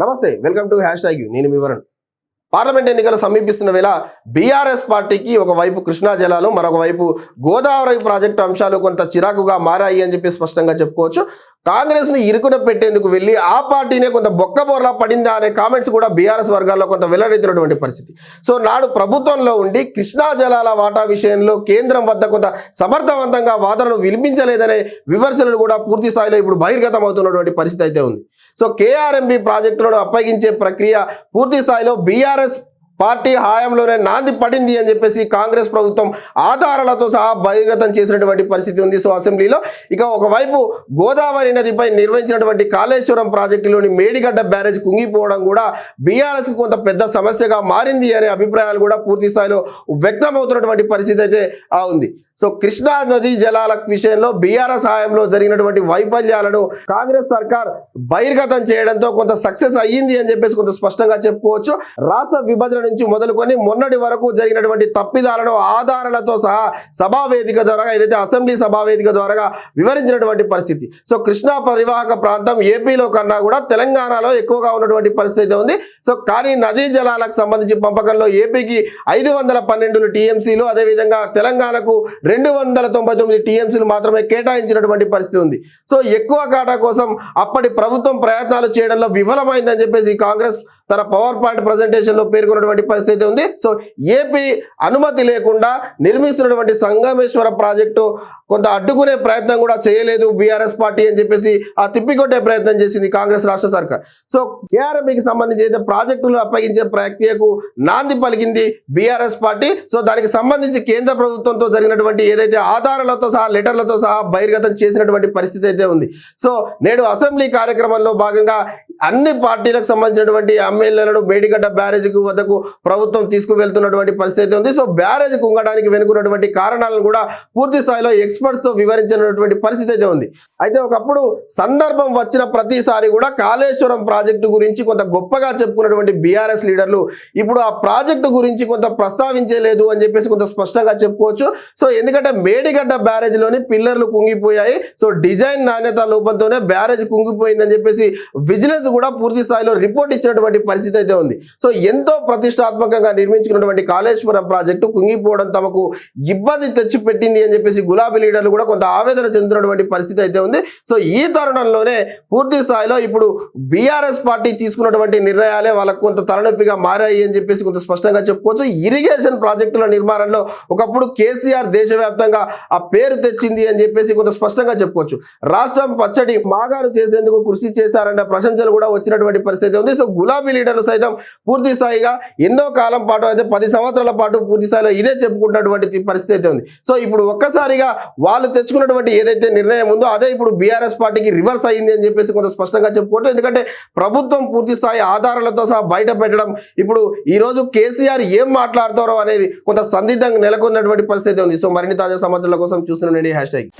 నమస్తే welcome to hash tag you. నేను మీ వరుణ్. పార్లమెంట్ ఎన్నికలు సమీపిస్తున్న వేళ బీఆర్ఎస్ పార్టీకి ఒకవైపు కృష్ణా జలాలు మరొకవైపు గోదావరి ప్రాజెక్టు అంశాలు కొంత చిరాకుగా మారాయి అని చెప్పి స్పష్టంగా చెప్పుకోవచ్చు. కాంగ్రెస్ని ఇరుకున పెట్టేందుకు వెళ్ళి ఆ పార్టీనే కొంత బొక్కబోర్లా పడిందా అనే కామెంట్స్ కూడా బీఆర్ఎస్ వర్గాల్లో కొంత వెల్లడెత్తినటువంటి పరిస్థితి. సో నాడు ప్రభుత్వంలో ఉండి కృష్ణా జలాల వాటా విషయంలో కేంద్రం వద్ద కొంత సమర్థవంతంగా వాదనలు వినిపించలేదనే విమర్శలు కూడా పూర్తి స్థాయిలో ఇప్పుడు బహిర్గతం అవుతున్నటువంటి పరిస్థితి అయితే ఉంది. సో కేఆర్ఎంబి ప్రాజెక్టులను అప్పగించే ప్రక్రియ పూర్తి స్థాయిలో బీఆర్ఎస్ పార్టీ హాయంలోనే నాంది పడింది అని చెప్పేసి కాంగ్రెస్ ప్రభుత్వం ఆధారాలతో సహా బహిర్గతం చేసినటువంటి పరిస్థితి ఉంది. సో అసెంబ్లీలో ఇక ఒకవైపు గోదావరి నదిపై నిర్వహించినటువంటి కాళేశ్వరం ప్రాజెక్టులోని మేడిగడ్డ బ్యారేజ్ కుంగిపోవడం కూడా బీఆర్ఎస్కు కొంత పెద్ద సమస్యగా మారింది అనే అభిప్రాయాలు కూడా పూర్తి స్థాయిలో వ్యక్తమవుతున్నటువంటి పరిస్థితి అయితే ఆ ఉంది. సో కృష్ణా నదీ జలాల విషయంలో బీఆర్ఎస్ హాయంలో జరిగినటువంటి వైఫల్యాలను కాంగ్రెస్ సర్కార్ బహిర్గతం చేయడంతో కొంత సక్సెస్ అయ్యింది అని చెప్పేసి కొంత స్పష్టంగా చెప్పుకోవచ్చు. రాష్ట్ర విభజన నుంచి మొదలుకొని మొన్నటి వరకు జరిగినటువంటి తప్పిదాలను ఆధారాలతో సహా సభా వేదిక ద్వారా ఏదైతే అసెంబ్లీ సభావేదిక ద్వారా వివరించినటువంటి పరిస్థితి. సో కృష్ణా పరివాహక ప్రాంతం ఏపీలో కన్నా కూడా తెలంగాణలో ఎక్కువగా ఉన్నటువంటి పరిస్థితి అయితే ఉంది. సో కానీ నదీ జలాలకు సంబంధించి పంపకంలో ఏపీకి ఐదు వందల పన్నెండు టీఎంసీలు అదేవిధంగా తెలంగాణకు రెండు వందల తొంభై తొమ్మిది టీఎంసీలు మాత్రమే కేటాయించినటువంటి పరిస్థితి ఉంది. సో ఎక్కువ కాటా కోసం అప్పటి ప్రభుత్వం ప్రయత్నాలు చేయడంలో విఫలమైందని చెప్పేసి కాంగ్రెస్ తన పవర్ పాయింట్ ప్రజెంటేషన్లో పేర్కొన్నటువంటి పరిస్థితి అయితే ఉంది. సో ఏపీ అనుమతి లేకుండా నిర్మిస్తున్నటువంటి సంగమేశ్వర ప్రాజెక్టు కొంత అడ్డుకునే ప్రయత్నం కూడా చేయలేదు బీఆర్ఎస్ పార్టీ అని చెప్పేసి ఆ తిప్పికొట్టే ప్రయత్నం చేసింది కాంగ్రెస్ రాష్ట్ర సర్కార్. సో కేఆర్ఎంకి సంబంధించి అయితే ప్రాజెక్టులు అప్పగించే ప్రక్రియకు నాంది పలికింది బీఆర్ఎస్ పార్టీ. సో దానికి సంబంధించి కేంద్ర ప్రభుత్వంతో జరిగినటువంటి ఏదైతే ఆధారాలతో సహా లెటర్లతో సహా బహిర్గతం చేసినటువంటి పరిస్థితి అయితే ఉంది. సో నేడు అసెంబ్లీ కార్యక్రమంలో భాగంగా అన్ని పార్టీలకు సంబంధించినటువంటి ఎమ్మెల్యేలను మేడిగడ్డ బ్యారేజ్కు వద్దకు ప్రభుత్వం తీసుకువెళ్తున్నటువంటి పరిస్థితి అయితే ఉంది. సో బ్యారేజ్ కుంగడానికి వెనుకున్నటువంటి కారణాలను కూడా పూర్తి స్థాయిలో ఎక్స్పర్ట్స్తో వివరించినటువంటి పరిస్థితి అయితే ఉంది. అయితే ఒకప్పుడు సందర్భం వచ్చిన ప్రతిసారి కూడా కాళేశ్వరం ప్రాజెక్టు గురించి కొంత గొప్పగా చెప్పుకున్నటువంటి బీఆర్ఎస్ లీడర్లు ఇప్పుడు ఆ ప్రాజెక్టు గురించి కొంత ప్రస్తావించలేదు అని చెప్పేసి కొంత స్పష్టంగా చెప్పుకోవచ్చు. సో ఎందుకంటే మేడిగడ్డ బ్యారేజ్లోని పిల్లర్లు కుంగిపోయాయి. సో డిజైన్ నాణ్యత లోపంతోనే బ్యారేజ్ కుంగిపోయిందని చెప్పేసి విజిలెన్స్ కూడా పూర్తి స్థాయిలో రిపోర్ట్ ఇచ్చినటువంటి పరిస్థితి అయితే ఉంది. సో ఎంతో ప్రతిష్టాత్మకంగా నిర్మించుకున్నటువంటి కాళేశ్వరం ప్రాజెక్టు కుంగిపోవడం తమకు ఇబ్బంది తెచ్చిపెట్టింది అని చెప్పేసి గులాబీ లీడర్లు కూడా కొంత ఆవేదన చెందుతున్నటువంటి పరిస్థితి అయితే ఉంది. సో ఈ తరుణంలోనే పూర్తి స్థాయిలో ఇప్పుడు బీఆర్ఎస్ పార్టీ తీసుకున్నటువంటి నిర్ణయాలే వాళ్ళకు కొంత తలనొప్పిగా మారాయి అని చెప్పేసి కొంత స్పష్టంగా చెప్పుకోవచ్చు. ఇరిగేషన్ ప్రాజెక్టుల నిర్మాణంలో ఒకప్పుడు కేసీఆర్ దేశవ్యాప్తంగా ఆ పేరు తెచ్చింది అని చెప్పేసి కొంత స్పష్టంగా చెప్పుకోవచ్చు. రాష్ట్రం పచ్చడి మాగారు చేసేందుకు కృషి చేశారన్న ప్రశంసలు కూడా వచ్చినటువంటి పరిస్థితి ఉంది. సో గులాబీ లీడర్లు సైతం పూర్తి స్థాయిగా ఎన్నో కాలం పాటు అయితే పది సంవత్సరాల పాటు పూర్తి స్థాయిలో ఇదే చెప్పుకుంటున్నటువంటి పరిస్థితి ఉంది. సో ఇప్పుడు ఒక్కసారిగా వాళ్ళు తెచ్చుకున్నటువంటి ఏదైతే నిర్ణయం ఉందో అదే ఇప్పుడు బీఆర్ఎస్ పార్టీకి రివర్స్ అయింది అని చెప్పేసి కొంత స్పష్టంగా చెప్పుకోవచ్చు. ఎందుకంటే ప్రభుత్వం పూర్తి స్థాయి ఆధారాలతో సహా బయట పెట్టడం ఇప్పుడు ఈరోజు కేసీఆర్ ఏం మాట్లాడతారో అనేది కొంత సందిగ్ధంగా నెలకొన్నటువంటి పరిస్థితి ఉంది. సో మరిన్ని తాజా సమాచారాల కోసం చూస్తున్నాను హ్యాష్ ట్యాగ్